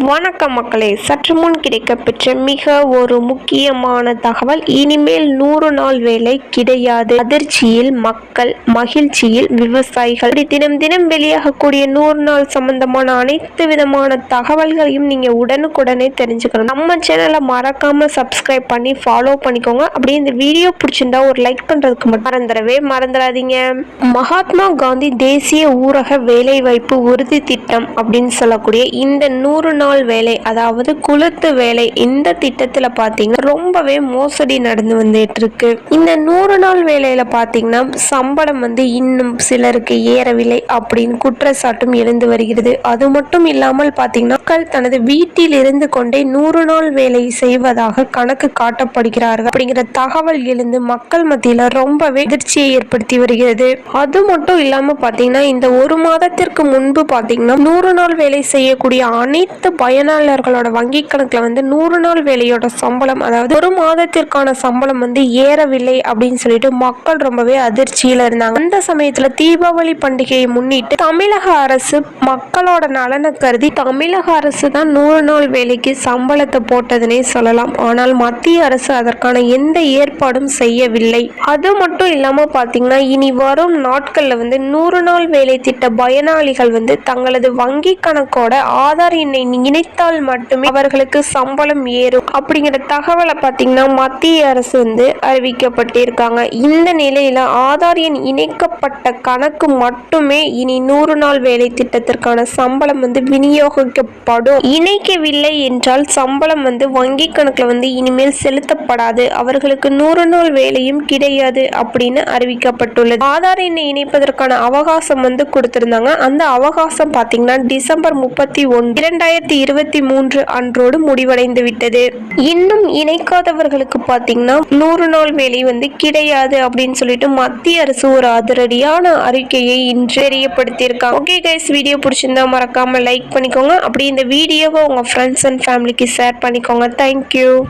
வணக்கம். மக்களே. சற்று முன் கிடைக்கப்பெற்ற மிக ஒரு முக்கியமான தகவல் இனிமேல் நூறு நாள் வேலை கிடையாது. அதிர்ச்சியில் மக்கள் மகிழ்ச்சியில் விவசாயிகள். தினம் தினம் வெளியாகக்கூடிய நூறு நாள் சம்பந்தமான அனைத்து விதமான தகவல்களையும் நீங்க உடனுக்குடனே தெரிஞ்சுக்கணும். நம்ம சேனலை மறக்காம சப்ஸ்கிரைப் பண்ணி ஃபாலோ பண்ணிக்கோங்க. அப்படியே இந்த வீடியோ பிடிச்சிருந்தா ஒரு லைக் பண்றதுக்கு மட்டும் மறந்துடவே மறந்துடாதீங்க. மகாத்மா காந்தி தேசிய ஊரக வேலைவாய்ப்பு உறுதி திட்டம் அப்படின்னு சொல்லக்கூடிய இந்த நூறு நாள் வேலை அதாவது குளத்து வேலை இந்த திட்டத்தில் பார்த்தீங்கன்னா ரொம்பவே மோசடி நடந்து வந்துட்டு இருக்கு இந்த நூறு நாள் வேலையில பார்த்தீங்கன்னா சம்பளம் வந்து இன்னும் சிலருக்கு ஏறவில்லை அப்படின்னு குற்றச்சாட்டும் எழுந்து வருகிறது. அது மட்டும் இல்லாமல் பார்த்தீங்கன்னா மக்கள் தனது வீட்டில் இருந்து கொண்டே நூறு நாள் வேலை செய்வதாக கணக்கு காட்டப்படுகிறார்கள். அப்படிங்கிற தகவல் எழுந்து மக்கள் மத்தியில் ரொம்பவே அதிர்ச்சியை ஏற்படுத்தி வருகிறது. அது மட்டும் இல்லாம பார்த்தீங்கன்னா இந்த ஒரு மாதத்திற்கு முன்பு பார்த்தீங்கன்னா நூறு நாள் வேலை செய்யக்கூடிய அனைத்து பயனாளர்களோட வங்கி கணக்குல வந்து நூறு நாள் வேலையோட சம்பளம் அதாவது ஒரு மாதத்திற்கான சம்பளம் வந்து ஏறவில்லை அப்படின்னு சொல்லிட்டு மக்கள் ரொம்பவே அதிர்ச்சியில இருந்தாங்க. அந்த சமயத்துல தீபாவளி பண்டிகையை முன்னிட்டு தமிழக அரசு மக்களோட நலனை கருதி தமிழக அரசு தான் நூறு நாள் வேலைக்கு சம்பளத்தை போட்டதுனே சொல்லலாம். ஆனால் மத்திய அரசு அதற்கான எந்த ஏற்பாடும் செய்யவில்லை. அது மட்டும் இல்லாம பாத்தீங்கன்னா இனி வரும் நாட்கள்ல வந்து நூறு நாள் வேலை திட்ட பயனாளிகள் வந்து தங்களது வங்கி கணக்கோட ஆதார் எண்ணை இணைத்தால் மட்டுமே அவர்களுக்கு சம்பளம் ஏறும். அப்படிங்கிற தகவலை பார்த்தீங்கன்னா மத்திய அரசு வந்து அறிவிக்கப்பட்டிருக்காங்க. இந்த நிலையில ஆதார் எண் இணைக்கப்பட்ட கணக்கு மட்டுமே இனி நூறு நாள் வேலை திட்டத்திற்கான சம்பளம் வந்து விநியோகிக்கப்படும். இணைக்கவில்லை என்றால் சம்பளம் வந்து வங்கி கணக்குல வந்து இனிமேல் செலுத்தப்படாது. அவர்களுக்கு நூறு நாள் வேலையும் கிடையாது அப்படின்னு அறிவிக்கப்பட்டுள்ளது. ஆதார் எண்ணை இணைப்பதற்கான அவகாசம் வந்து கொடுத்திருந்தாங்க. அந்த அவகாசம் பார்த்தீங்கன்னா டிசம்பர் முப்பத்தி ஒன்று இரண்டாயிரத்தி இருபத்தி மூன்று அன்றோடு முடிவடைந்து விட்டது இன்னும் இணைக்காதவர்களுக்கு பார்த்தீங்கன்னா நூறு நாள் வேலை வந்து கிடையாது அப்படின்னு சொல்லிட்டு மத்திய அரசு ஒரு அதிரடியான அறிக்கையை இன்று தெரியப்படுத்தியிருக்காங்க ஓகே கைஸ் வீடியோ பிடிச்சிருந்தா மறக்காம லைக் பண்ணிக்கோங்க. அப்படி இந்த வீடியோவை உங்க ஃப்ரெண்ட்ஸ் அண்ட் ஃபேமிலிக்கு ஷேர் பண்ணிக்கோங்க. Thank you